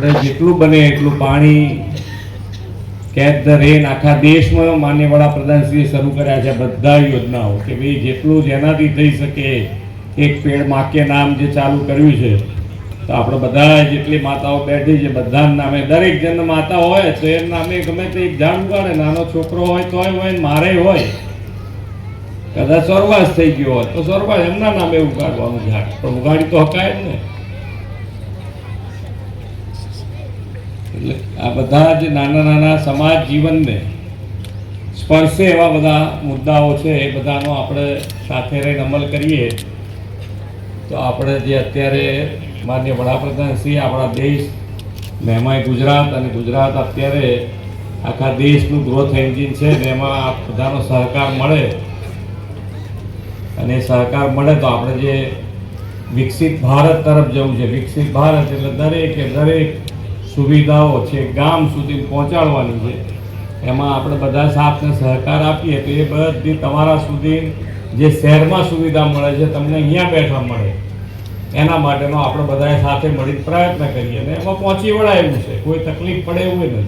આપણે જેટલું બને એટલું પાણી કેચ ધ રેન આખા દેશમાં માન્ય વડાપ્રધાનશ્રીએ શરૂ કર્યા છે બધા યોજનાઓ કે ભાઈ જેટલું જેનાથી થઈ શકે એક પેડમાં નામ જે ચાલુ કર્યું છે, તો આપણે બધા જેટલી માતાઓ બેઠી છે બધા નામે, દરેક જન માતા હોય તો એ નામે ગમે તે એક ઝાડ ઉગાડે, નાનો છોકરો હોય તોય હોય મારે હોય. કદાચ સ્વર્ગવાસ થઈ ગયો હોય તો સ્વર્ગવાસ એમના નામે ઉગાડવાનું ઝાડ પણ ઉગાડી તો હકાય જ ને. એટલે આ બધા જે નાના નાના સમાજ જીવનને સ્પર્શે એવા બધા મુદ્દાઓ છે, એ બધાનો આપણે સાથે રહીને અમલ કરીએ. તો આપણે જે અત્યારે માન્ય વડાપ્રધાન શ્રી આપણા દેશ મહેમાય ગુજરાત અને ગુજરાત અત્યારે આખા દેશનું ગ્રોથ એન્જિન છે, ને એમાં બધાનો સહકાર મળે. અને સહકાર મળે તો આપણે જે વિકસિત ભારત તરફ જવું છે, વિકસિત ભારત એટલે દરેકે દરેક સુવિધાઓ છે, ગામ સુધી પહોંચાડવાની છે. એમાં આપણે બધા સાથને સહકાર આપીએ તો એ બધી તમારા સુધી જે શહેરમાં સુવિધા મળે છે, તમને અહીંયા બેઠા મળે. એના માટેનો આપણે બધાએ સાથે મળી પ્રયત્ન કરીએ અને એમાં પહોંચી વળાય છે. કોઈ તકલીફ પડે એવું નથી.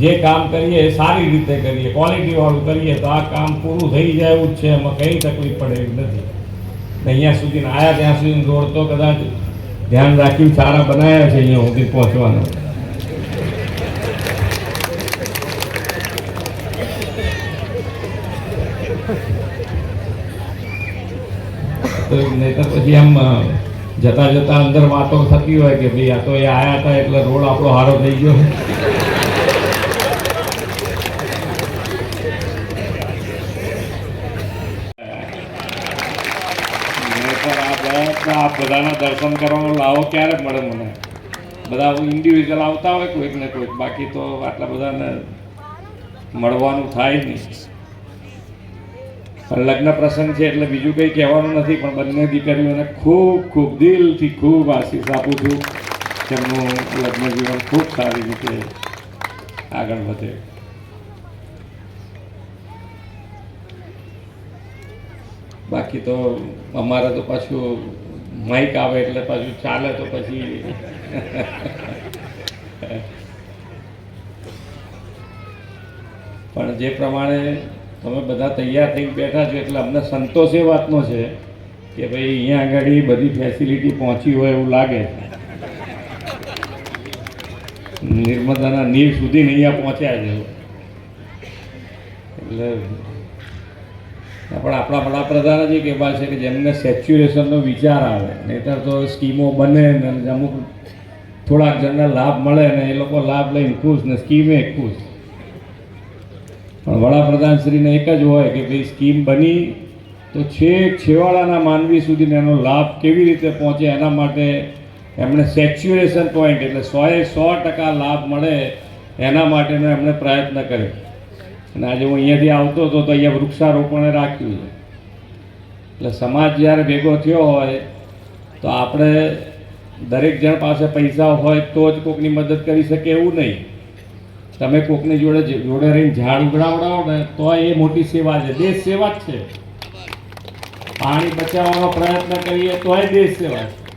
જે કામ કરીએ એ સારી રીતે કરીએ ક્વોલિટી વાળું કરીએ તો આ કામ પૂરું થઈ જાય એવું જ છે, એમાં કંઈ તકલીફ પડે એવી નથી. અહીંયા સુધી આયા ત્યાં સુધી રોડ તો કદાચ ધ્યાન રાખીને સારા બનાવ્યા છે અહીંયા સુધી પહોંચવાના. તો નહીંતર પછી આમ જતા જતા અંદર વાતો થતી હોય કે ભાઈ આ તો એ આયા હતા એટલે રોડ આપણો સારો થઈ ગયો નહીંતર આ બધાના દર્શન કરવાનો લાવો, ક્યારે મળે મને? બધા ઇન્ડિવિજ્યુઅલ આવતા હોય કોઈક ને કોઈક, બાકી તો આટલા બધાને મળવાનું થાય નહીં. લગ્ન પ્રસંગ છે એટલે બીજું કંઈ કહેવાનું નથી, પણ બંને દીકરીઓને ખૂબ ખૂબ દિલથી ખૂબ આશીષ આપું છું કે એમનું લગ્ન જીવન ખૂબ સારી રીતે આગળ વધે. બાકી તો અમારે તો પાછું માઇક આવે એટલે પાછું ચાલે તો પછી પણ જે પ્રમાણે તમે બધા તૈયાર થઈને બેઠા છો એટલે અમને સંતોષ એ વાતનો છે કે ભાઈ અહીંયા આગળ બધી ફેસિલિટી પહોંચી હોય એવું લાગે. નર્મદાના નીર સુધી અહીંયા પહોંચ્યા છે. એટલે પણ આપણા વડાપ્રધાન જ એક એવા છે કે જેમને સેચ્યુરેશનનો વિચાર આવે, નહીતર તો સ્કીમો બને ને અમુક થોડાક જણને લાભ મળે ને એ લોકો લાભ લઈને ખુશ ને સ્કીમે ખુશ. પણ વડાપ્રધાનશ્રીને એક જ હોય કે ભાઈ સ્કીમ બની તો છેક છેવાડાના માનવી સુધીને એનો લાભ કેવી રીતે પહોંચે એના માટે એમણે સેચ્યુરેશન પોઈન્ટ એટલે સોએ સો ટકા લાભ મળે એના માટેનો એમણે પ્રયત્ન કર્યો. અને આજે હું અહીંયાથી આવતો હતો તો અહીંયા વૃક્ષારોપણે રાખ્યું છે. એટલે સમાજ જ્યારે ભેગો થયો હોય, તો આપણે દરેક જણ પાસે પૈસા હોય તો જ કોકની મદદ કરી શકે એવું નહીં. તમે કોકની જોડે જોડે રહીને ઝાડ ઉગડાવડાવો ને, તો એ મોટી સેવા છે. દેશ સેવા જ છે. પાણી બચાવવાનો પ્રયત્ન કરીએ તોય દેશ સેવા છે.